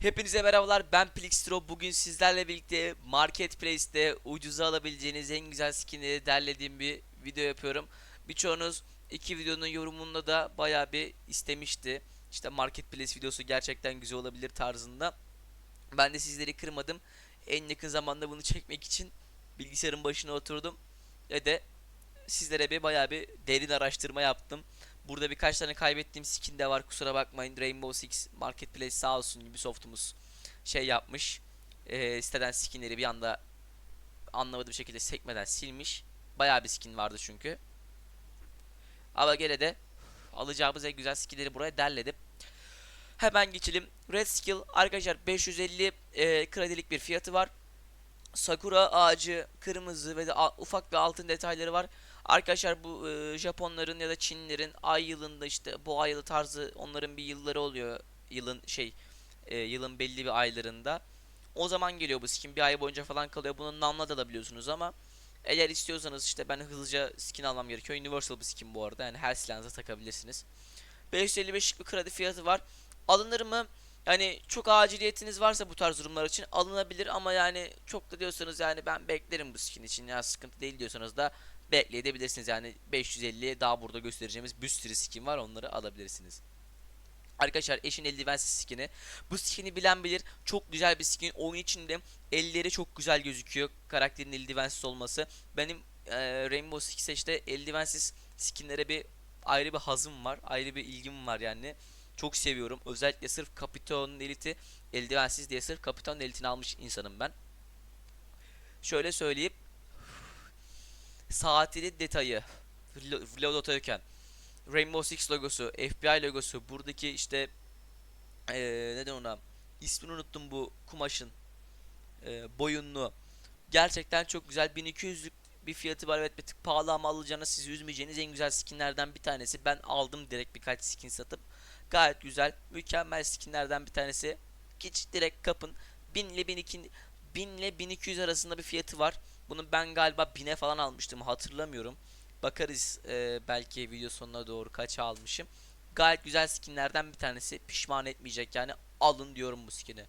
Hepinize merhabalar ben Plixtro bugün sizlerle birlikte Marketplace'te ucuza alabileceğiniz en güzel skinleri derlediğim bir video yapıyorum. Birçoğunuz iki videonun yorumunda da bayağı bir istemişti. İşte Marketplace videosu gerçekten güzel olabilir tarzında. Ben de sizleri kırmadım. En yakın zamanda bunu çekmek için bilgisayarın başına oturdum ve de sizlere bir bayağı bir derin araştırma yaptım. Burada birkaç tane kaybettiğim skin de var kusura bakmayın. Rainbow Six Marketplace sağ olsun Ubisoft'umuz şey yapmış. E, siteden skinleri bir anda anlamadığı bir şekilde sekmeden silmiş. Bayağı bir skin vardı çünkü. Ama gene de alacağımız en güzel skinleri buraya derledim. Hemen geçelim. Red Skill arkadaşlar 550 e, kredilik bir fiyatı var. Sakura ağacı kırmızı ve de ufak bir altın detayları var. Arkadaşlar bu e, Japonların ya da Çinlilerin ay yılında işte bu ay yılı tarzı onların bir yılları oluyor. Yılın şey e, yılın belli bir aylarında. O zaman geliyor bu skin bir ay boyunca falan kalıyor. Bunun namla da alabiliyorsunuz ama eğer istiyorsanız işte ben hızlıca skin almam gerekiyor. Universal bir skin bu arada. Yani her silahınıza takabilirsiniz. 555'lik bir kredi fiyatı var. Alınır mı? Yani çok aciliyetiniz varsa bu tarz durumlar için alınabilir ama yani çok da diyorsanız yani ben beklerim bu skin için ya sıkıntı değil diyorsanız da bekleyebilirsiniz yani 550 daha burada göstereceğimiz bir sürü skin var onları alabilirsiniz. Arkadaşlar eşin eldivensiz skin'i. Bu skin'i bilen bilir. Çok güzel bir skin. Oyun içinde elleri çok güzel gözüküyor. Karakterin eldivensiz olması. Benim e, Rainbow Six'e işte eldivensiz skinlere bir ayrı bir hazım var. Ayrı bir ilgim var yani. Çok seviyorum. Özellikle sırf Kapiton'un eliti eldivensiz diye sırf Kapiton'un elitini almış insanım ben. Şöyle söyleyip saatinin detayı Vlog atarken Rainbow Six logosu, FBI logosu, buradaki işte ee, neden ona? İsmini unuttum bu kumaşın ee, boyunlu gerçekten çok güzel. 1200'lük bir fiyatı var. Evet bir tık pahalı ama alacağınız sizi üzmeyeceğiniz en güzel skinlerden bir tanesi. Ben aldım direkt birkaç skin satıp. Gayet güzel mükemmel skinlerden bir tanesi. Geç direkt kapın. 1000 ile 1200 1000 ile 1200 arasında bir fiyatı var bunu ben galiba 1000'e falan almıştım hatırlamıyorum bakarız e, belki video sonuna doğru kaça almışım gayet güzel skinlerden bir tanesi pişman etmeyecek yani alın diyorum bu skini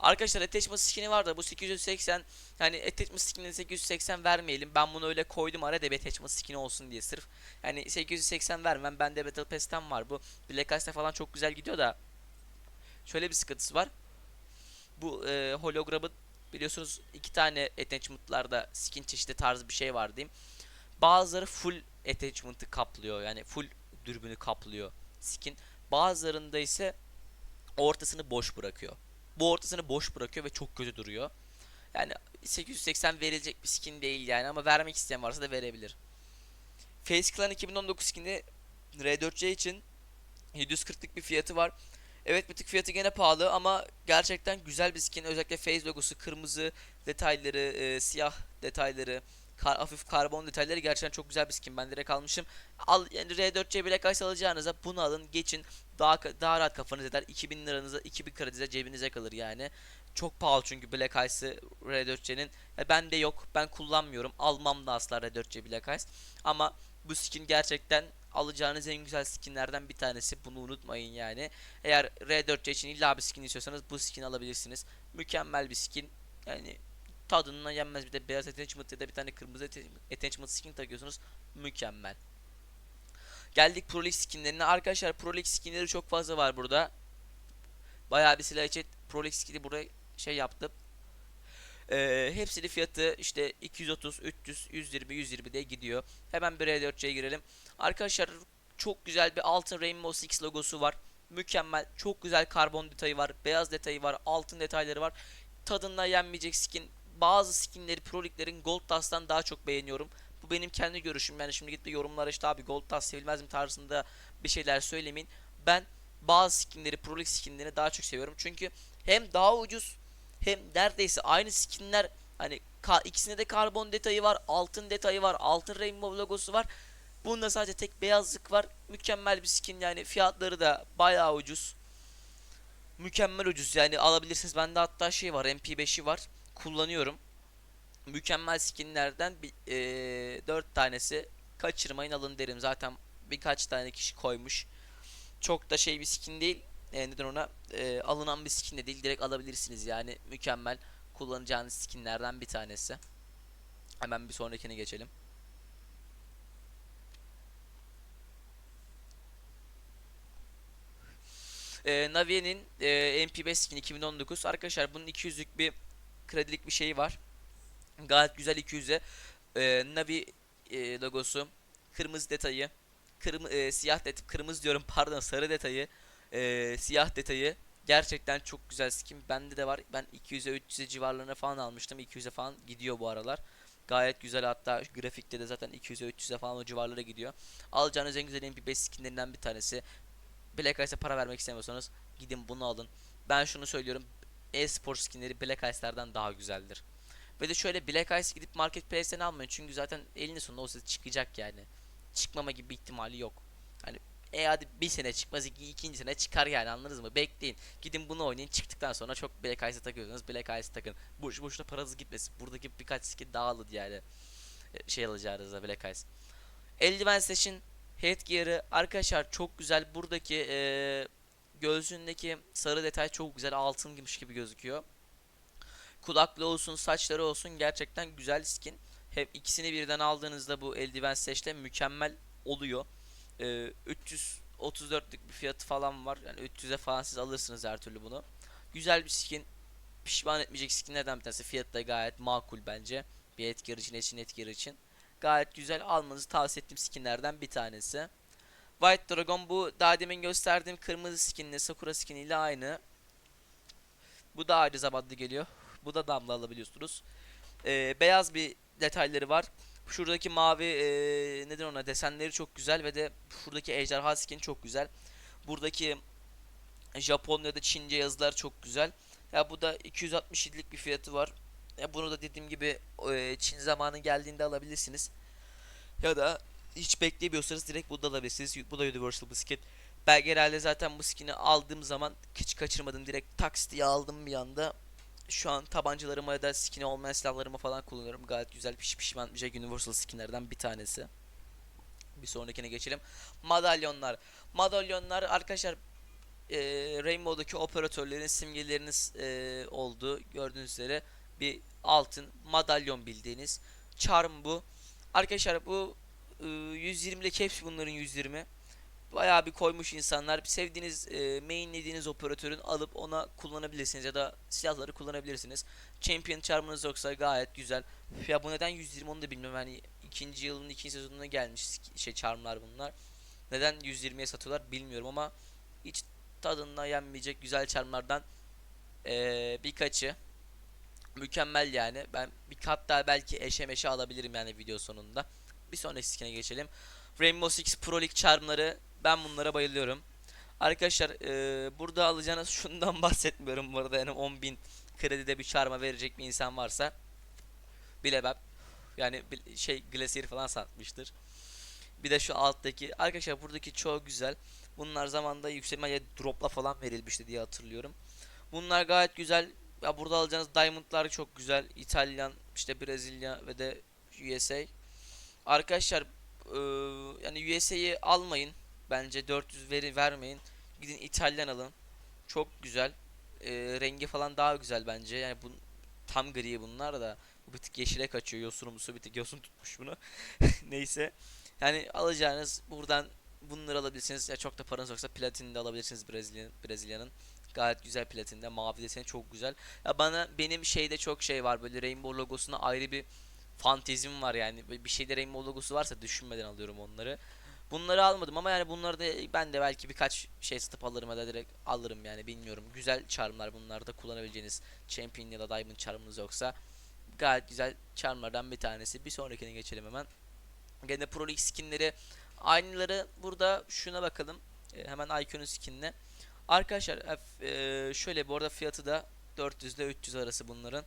Arkadaşlar attachment skin'i var da bu 880 yani attachment skin'ine 880 vermeyelim. Ben bunu öyle koydum arada bir attachment skin'i olsun diye sırf. Yani 880 vermem. Bende Battle Pass'ten var bu. Black Ice'de falan çok güzel gidiyor da. Şöyle bir sıkıntısı var. Bu e, hologramın biliyorsunuz iki tane attachment'larda skin çeşidi tarzı bir şey var diyeyim. Bazıları full attachment'ı kaplıyor. Yani full dürbünü kaplıyor skin. Bazılarında ise ortasını boş bırakıyor. Bu ortasını boş bırakıyor ve çok kötü duruyor. Yani 880 verilecek bir skin değil yani ama vermek isteyen varsa da verebilir. Face Clan 2019 skin'i R4C için 740'lık bir fiyatı var. Evet bir tık fiyatı gene pahalı ama gerçekten güzel bir skin. Özellikle face logosu, kırmızı detayları, e, siyah detayları, kar, hafif karbon detayları gerçekten çok güzel bir skin. Ben direkt almışım. Al yani R4C Black Ice alacağınıza bunu alın, geçin. Daha daha rahat kafanız eder. 2000 liranıza, 2000 kredinize cebinize kalır yani. Çok pahalı çünkü Black Ice'ı R4C'nin. E, ben de yok. Ben kullanmıyorum. Almam da asla R4C Black Ice. Ama bu skin gerçekten alacağınız en güzel skinlerden bir tanesi. Bunu unutmayın yani. Eğer R4C için illa bir skin istiyorsanız bu skin alabilirsiniz. Mükemmel bir skin. Yani tadından yenmez bir de beyaz attachment ya da bir tane kırmızı attachment skin takıyorsunuz. Mükemmel. Geldik Pro League skinlerine. Arkadaşlar Pro League skinleri çok fazla var burada. Bayağı bir silah için Pro League skini buraya şey yaptım. Ee, hepsinin fiyatı işte 230, 300, 120, 120 diye gidiyor. Hemen bir R4C'ye girelim. Arkadaşlar çok güzel bir altın Rainbow Six logosu var. Mükemmel. Çok güzel karbon detayı var. Beyaz detayı var. Altın detayları var. Tadından yenmeyecek skin. Bazı skinleri Pro League'lerin Gold Dust'tan daha çok beğeniyorum. Bu benim kendi görüşüm. Yani şimdi gidip yorumlara işte abi Gold Dust sevilmez mi tarzında bir şeyler söylemeyin. Ben bazı skinleri Pro League skinlerini daha çok seviyorum. Çünkü hem daha ucuz hem neredeyse aynı skinler hani ikisinde de karbon detayı var, altın detayı var, altın rainbow logosu var. Bunda sadece tek beyazlık var. Mükemmel bir skin yani fiyatları da bayağı ucuz. Mükemmel ucuz yani alabilirsiniz. Bende hatta şey var MP5'i var. Kullanıyorum. Mükemmel skinlerden bir, e, 4 tanesi kaçırmayın alın derim. Zaten birkaç tane kişi koymuş. Çok da şey bir skin değil. e, neden ona e, alınan bir skin de değil direkt alabilirsiniz yani mükemmel kullanacağınız skinlerden bir tanesi. Hemen bir sonrakine geçelim. E, Navi'nin e, MP5 skin 2019 arkadaşlar bunun 200'lük bir kredilik bir şeyi var. Gayet güzel 200'e e, Navi e, logosu kırmızı detayı kırmı, e, siyah det kırmızı diyorum pardon sarı detayı e, siyah detayı. Gerçekten çok güzel skin. Bende de var. Ben 200'e 300'e civarlarına falan almıştım. 200'e falan gidiyor bu aralar. Gayet güzel. Hatta grafikte de zaten 200'e 300'e falan o civarlara gidiyor. Alacağınız en güzel MP5 skinlerinden bir tanesi Black Ice'a para vermek istemiyorsanız gidin bunu alın ben şunu söylüyorum e-spor skinleri Black Ice'lardan daha güzeldir ve de şöyle Black Ice gidip Marketplace'ten almayın çünkü zaten elinin sonunda o ses çıkacak yani çıkmama gibi bir ihtimali yok. Hani e hadi bir sene çıkmaz iki, ikinci sene çıkar yani anladınız mı? Bekleyin. Gidin bunu oynayın. Çıktıktan sonra çok Black Ice'e takıyorsanız Black Ice takın. Boş boşuna paranız gitmesin. Buradaki birkaç skin dağılır yani. E, Şey alacağınızda Black Ice. Eldiven Session Headgear'ı arkadaşlar çok güzel. Buradaki e, göğsündeki sarı detay çok güzel. Altın gümüş gibi gözüküyor. Kulaklı olsun, saçları olsun gerçekten güzel skin. Hep ikisini birden aldığınızda bu eldiven seçte mükemmel oluyor. Ee, 334'lük bir fiyatı falan var. Yani 300'e falan siz alırsınız her türlü bunu. Güzel bir skin. Pişman etmeyecek skinlerden bir tanesi. Fiyatı da gayet makul bence. Bir etker için, eşin etker için. Gayet güzel almanızı tavsiye ettiğim skinlerden bir tanesi. White Dragon bu daha demin gösterdiğim kırmızı skinle Sakura skiniyle aynı. Bu da ayrı zamanda geliyor. Bu da damla alabiliyorsunuz. Ee, beyaz bir detayları var. Şuradaki mavi e, neden ona desenleri çok güzel ve de şuradaki ejderha skin çok güzel. Buradaki Japon ya da Çince yazılar çok güzel. Ya bu da 267'lik bir fiyatı var. Ya bunu da dediğim gibi e, Çin zamanı geldiğinde alabilirsiniz. Ya da hiç beklemiyorsanız direkt bunu da alabilirsiniz. Bu da Universal bir. Ben genelde zaten bu skin'i aldığım zaman hiç kaçırmadım. Direkt taks diye aldım bir anda şu an tabancalarıma ya da skin olmayan silahlarıma falan kullanıyorum. Gayet güzel piş pişman bir şey Universal skinlerden bir tanesi. Bir sonrakine geçelim. Madalyonlar. Madalyonlar arkadaşlar e, Rainbow'daki operatörlerin simgeleriniz e, olduğu gördüğünüz üzere bir altın madalyon bildiğiniz charm bu. Arkadaşlar bu e, 120'lik hepsi bunların 120 bayağı bir koymuş insanlar. Sevdiğiniz, e, mainlediğiniz operatörün alıp ona kullanabilirsiniz ya da silahları kullanabilirsiniz. Champion charm'ınız yoksa gayet güzel. Ya bu neden 120 onu da bilmiyorum. Yani ikinci yılın ikinci sezonuna gelmiş şey charm'lar bunlar. Neden 120'ye satıyorlar bilmiyorum ama hiç tadına yenmeyecek güzel charm'lardan e, birkaçı. Mükemmel yani. Ben bir kat daha belki eşe meşe alabilirim yani video sonunda. Bir sonraki skin'e geçelim. Rainbow Six Pro League charm'ları ben bunlara bayılıyorum. Arkadaşlar e, burada alacağınız şundan bahsetmiyorum bu arada yani 10.000 kredide bir çarma verecek bir insan varsa bilemem. Yani bil- şey Glacier falan satmıştır. Bir de şu alttaki arkadaşlar buradaki çoğu güzel. Bunlar zamanda yükselme dropla falan verilmişti diye hatırlıyorum. Bunlar gayet güzel. Ya burada alacağınız diamondlar çok güzel. İtalyan, işte Brezilya ve de USA. Arkadaşlar e, yani USA'yı almayın. Bence 400 veri vermeyin. Gidin İtalyan alın. Çok güzel. E, rengi falan daha güzel bence. Yani bu tam gri bunlar da. Bu bir tık yeşile kaçıyor. Yosunumsu bir tık yosun tutmuş bunu. Neyse. Yani alacağınız buradan bunları alabilirsiniz. Ya çok da paranız yoksa platini de alabilirsiniz Brezilya Brezilya'nın. Gayet güzel platinde. Mavi deseni çok güzel. Ya bana benim şeyde çok şey var. Böyle Rainbow logosuna ayrı bir fantezim var yani. Bir şeyde Rainbow logosu varsa düşünmeden alıyorum onları. Bunları almadım ama yani bunları da ben de belki birkaç şey satıp alırım ya da direkt alırım yani bilmiyorum. Güzel charmlar bunlar da kullanabileceğiniz Champion ya da Diamond charmınız yoksa gayet güzel charmlardan bir tanesi. Bir sonrakine geçelim hemen. Gene Pro League skinleri aynıları burada şuna bakalım. E, hemen Icon'un skinine. Arkadaşlar e, şöyle bu arada fiyatı da 400 ile 300 arası bunların.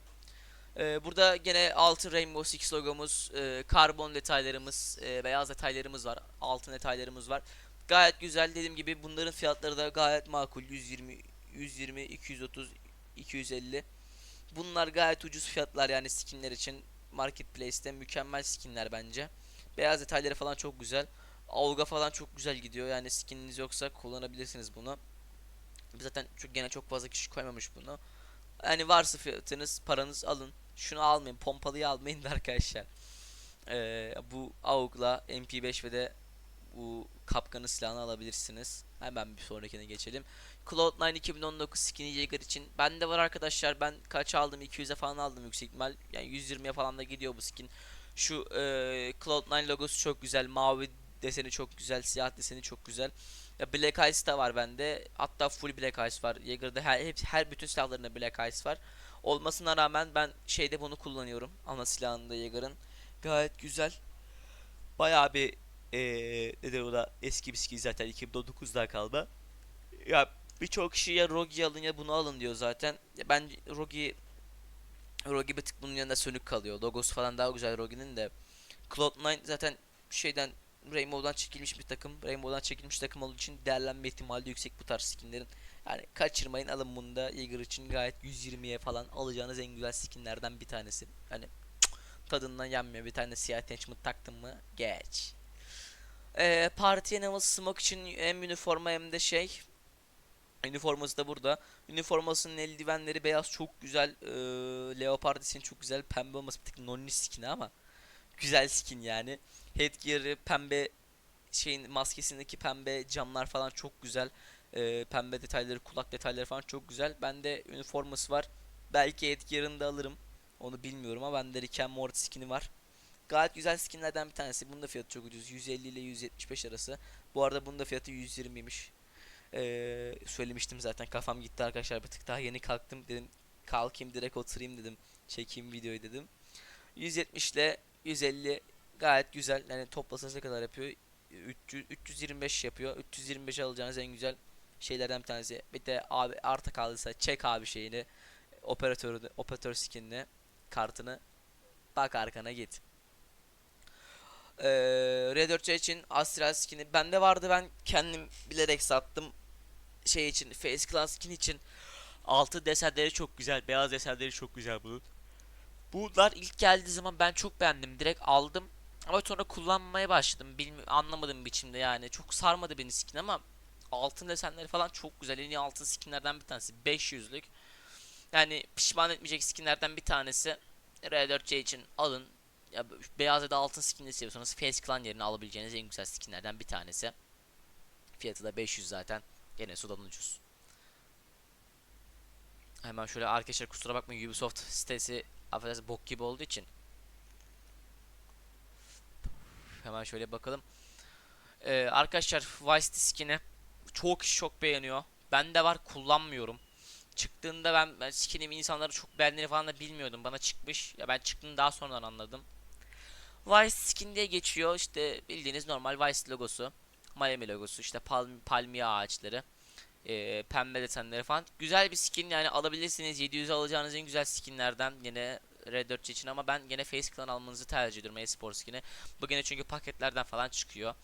Ee, burada gene altın Rainbow Six logomuz, e, karbon detaylarımız, e, beyaz detaylarımız var, altın detaylarımız var. Gayet güzel dediğim gibi bunların fiyatları da gayet makul. 120, 120, 230, 250. Bunlar gayet ucuz fiyatlar yani skinler için. Marketplace'te mükemmel skinler bence. Beyaz detayları falan çok güzel. Avga falan çok güzel gidiyor. Yani skininiz yoksa kullanabilirsiniz bunu. Zaten çok, gene çok fazla kişi koymamış bunu. Yani varsa fiyatınız paranız alın. Şunu almayın pompalıyı almayın da arkadaşlar. Ee, bu AUG'la MP5 ve de bu kapkanı silahını alabilirsiniz. Hemen bir sonrakine geçelim. Cloud9 2019 Skinny Jaeger için bende var arkadaşlar. Ben kaç aldım? 200'e falan aldım yüksek ihtimal. Yani 120'ye falan da gidiyor bu skin. Şu e, Cloud9 logosu çok güzel. Mavi deseni çok güzel. Siyah deseni çok güzel. Ya Black Ice da var bende. Hatta full Black Ice var. Jaeger'da her, hep, her bütün silahlarında Black Ice var. Olmasına rağmen ben şeyde bunu kullanıyorum. Ana silahında Jaeger'ın. Gayet güzel. Bayağı bir eee nedir o da eski bir skin zaten 2009'da kalma. Ya birçok kişi ya Rogi alın ya bunu alın diyor zaten. Ya ben Rogi Rogi bir tık bunun yanında sönük kalıyor. Logosu falan daha güzel Rogi'nin de. Cloud9 zaten şeyden Rainbow'dan çekilmiş bir takım. Rainbow'dan çekilmiş takım olduğu için değerlenme ihtimali yüksek bu tarz skinlerin. Yani kaçırmayın alın bunu da Jaeger için gayet 120'ye falan alacağınız en güzel skinlerden bir tanesi. Hani tadından yenmiyor. Bir tane siyah attachment taktın mı geç. Ee, Party Animal Smoke için hem üniforma hem de şey Üniforması da burada. Üniformasının eldivenleri beyaz çok güzel. Ee, Leopard için çok güzel. Pembe olması bir tık nonni skin'i ama güzel skin yani. Headgear'ı pembe şeyin maskesindeki pembe camlar falan çok güzel. Ee, pembe detayları, kulak detayları falan çok güzel. Bende üniforması var. Belki Headgear'ını da alırım. Onu bilmiyorum ama bende Rick and Morty skin'i var. Gayet güzel skinlerden bir tanesi. Bunun da fiyatı çok ucuz. 150 ile 175 arası. Bu arada bunun da fiyatı 120'ymiş. Ee, söylemiştim zaten kafam gitti arkadaşlar bir tık daha yeni kalktım dedim kalkayım direkt oturayım dedim çekeyim videoyu dedim 170 ile 150 gayet güzel. Yani toplasanız ne kadar yapıyor? 300, 325 yapıyor. 325 alacağınız en güzel şeylerden bir tanesi. Bir de abi arta kaldıysa çek abi şeyini operatörü operatör skinini kartını bak arkana git. Ee, R4C için Astral skin'i bende vardı. Ben kendim bilerek sattım. Şey için Face Clan skin için. Altı desenleri çok güzel beyaz desenleri çok güzel bunun bunlar ilk geldiği zaman ben çok beğendim direkt aldım. Ama sonra kullanmaya başladım. Bilmiyorum anlamadım biçimde yani. Çok sarmadı beni skin ama altın desenleri falan çok güzel. En iyi altın skinlerden bir tanesi. 500'lük yani pişman etmeyecek skinlerden bir tanesi. R4C için alın. Ya beyaz ya da altın skinini seviyorsanız Face Clan yerine alabileceğiniz en güzel skinlerden bir tanesi. Fiyatı da 500 zaten. Gene sudan ucuz. Hemen şöyle arkadaşlar kusura bakmayın Ubisoft sitesi affedersiniz bok gibi olduğu için. Hemen şöyle bakalım. Ee, arkadaşlar Vice skin'i çok kişi çok beğeniyor. Bende var kullanmıyorum çıktığında ben, ben skin'imi insanları çok beğendiğini falan da bilmiyordum. Bana çıkmış. Ya ben çıktığını daha sonradan anladım. Vice skin diye geçiyor. İşte bildiğiniz normal Vice logosu. Miami logosu. işte palm, palmiye ağaçları. E, pembe desenleri falan. Güzel bir skin yani alabilirsiniz. 700 alacağınız en güzel skinlerden. Yine Red 4 için ama ben gene Face Clan almanızı tercih ediyorum e-spor skin'i. Bu gene çünkü paketlerden falan çıkıyor.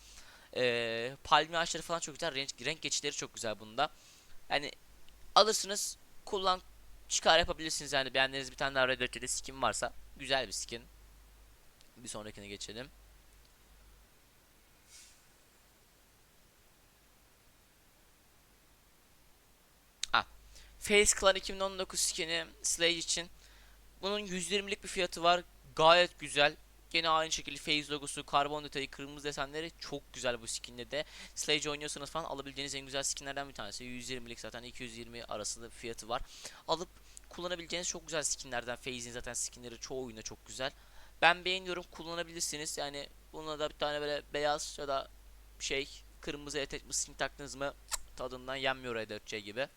E, palmiye ağaçları falan çok güzel. Renk, renk geçişleri çok güzel bunda. Yani alırsınız kullan çıkar yapabilirsiniz yani beğendiğiniz bir tane daha Red Dead'de skin varsa güzel bir skin. Bir sonrakine geçelim. Face Clan 2019 skin'i Slade için. Bunun 120'lik bir fiyatı var. Gayet güzel. Gene aynı şekilde phase logosu, karbon detayı, kırmızı desenleri çok güzel bu skinde de. Slage oynuyorsanız falan alabileceğiniz en güzel skinlerden bir tanesi. 120'lik zaten 220 arasında fiyatı var. Alıp kullanabileceğiniz çok güzel skinlerden. Phase'in zaten skinleri çoğu oyunda çok güzel. Ben beğeniyorum kullanabilirsiniz. Yani buna da bir tane böyle beyaz ya da şey kırmızı etek skin taktınız mı tadından yenmiyor Red 4 gibi.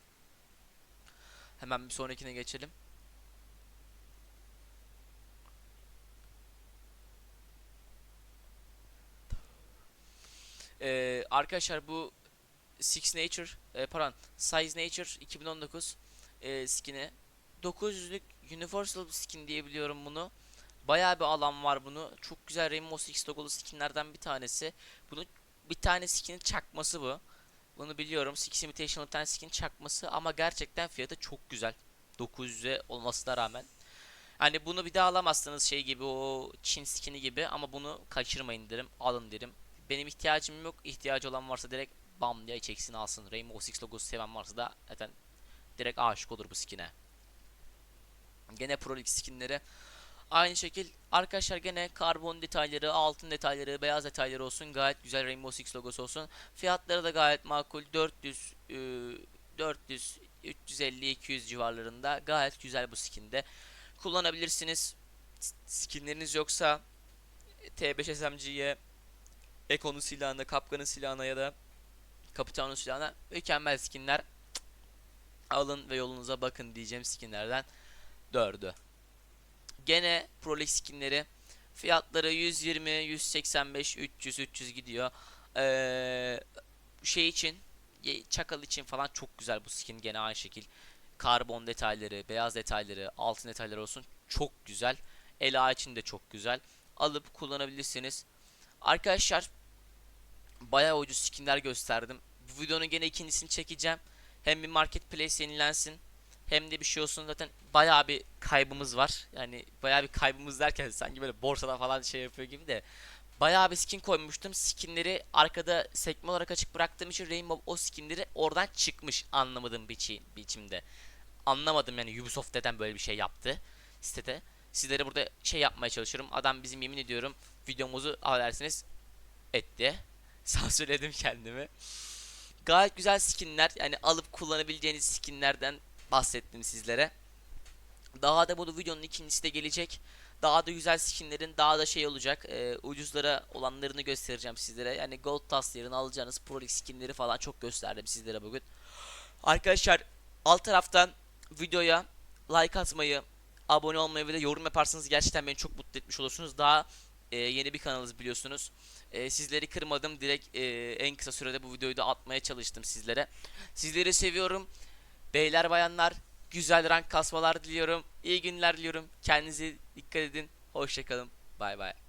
Hemen bir sonrakine geçelim. Ee, arkadaşlar bu Six Nature, e, pardon Size Nature 2019 e, skin'i 900'lük Universal skin diyebiliyorum bunu. Bayağı bir alan var bunu. Çok güzel Rainbow Six logolu skinlerden bir tanesi. Bunu bir tane skinin çakması bu. Bunu biliyorum. Six Invitational tane skin çakması ama gerçekten fiyatı çok güzel. 900'e olmasına rağmen. Hani bunu bir daha alamazsınız şey gibi o Çin skin'i gibi ama bunu kaçırmayın derim. Alın derim. Benim ihtiyacım yok. İhtiyacı olan varsa direkt bam diye çeksin alsın. Rainbow Six logosu seven varsa da zaten direkt aşık olur bu skine. Gene Pro League skinleri aynı şekil arkadaşlar gene karbon detayları, altın detayları, beyaz detayları olsun. Gayet güzel Rainbow Six logosu olsun. Fiyatları da gayet makul. 400 e, 400 350 200 civarlarında. Gayet güzel bu skinde. Kullanabilirsiniz. Skinleriniz yoksa T5 SMG'ye Eko'nun silahına, Kapkan'ın silahına ya da Kapitan'ın silahına mükemmel skinler. Alın ve yolunuza bakın diyeceğim skinlerden 4'ü. Gene Pro League skinleri fiyatları 120, 185, 300, 300 gidiyor. Ee, şey için Çakal için falan çok güzel bu skin gene aynı şekil. Karbon detayları, beyaz detayları, altın detayları olsun çok güzel. Ela için de çok güzel. Alıp kullanabilirsiniz. Arkadaşlar bayağı ucuz skinler gösterdim. Bu videonun gene ikincisini çekeceğim. Hem bir marketplace yenilensin hem de bir şey olsun zaten bayağı bir kaybımız var. Yani bayağı bir kaybımız derken sanki böyle borsada falan şey yapıyor gibi de bayağı bir skin koymuştum. Skinleri arkada sekme olarak açık bıraktığım için Rainbow o skinleri oradan çıkmış anlamadığım biçi, biçimde. Anlamadım yani Ubisoft neden böyle bir şey yaptı sitede. Sizlere burada şey yapmaya çalışıyorum. Adam bizim yemin ediyorum videomuzu affedersiniz etti. Sansürledim kendimi. Gayet güzel skinler. Yani alıp kullanabileceğiniz skinlerden bahsettim sizlere. Daha da bu videonun ikincisi de gelecek. Daha da güzel skinlerin daha da şey olacak. e, ucuzlara olanlarını göstereceğim sizlere. Yani Gold Task alacağınız Pro League skinleri falan çok gösterdim sizlere bugün. Arkadaşlar alt taraftan videoya like atmayı, abone olmayı ve de yorum yaparsanız gerçekten beni çok mutlu etmiş olursunuz. Daha e, yeni bir kanalız biliyorsunuz. E, sizleri kırmadım. Direkt e, en kısa sürede bu videoyu da atmaya çalıştım sizlere. Sizleri seviyorum. Beyler bayanlar güzel rank kasmalar diliyorum. İyi günler diliyorum. Kendinize dikkat edin. Hoşçakalın. Bay bay.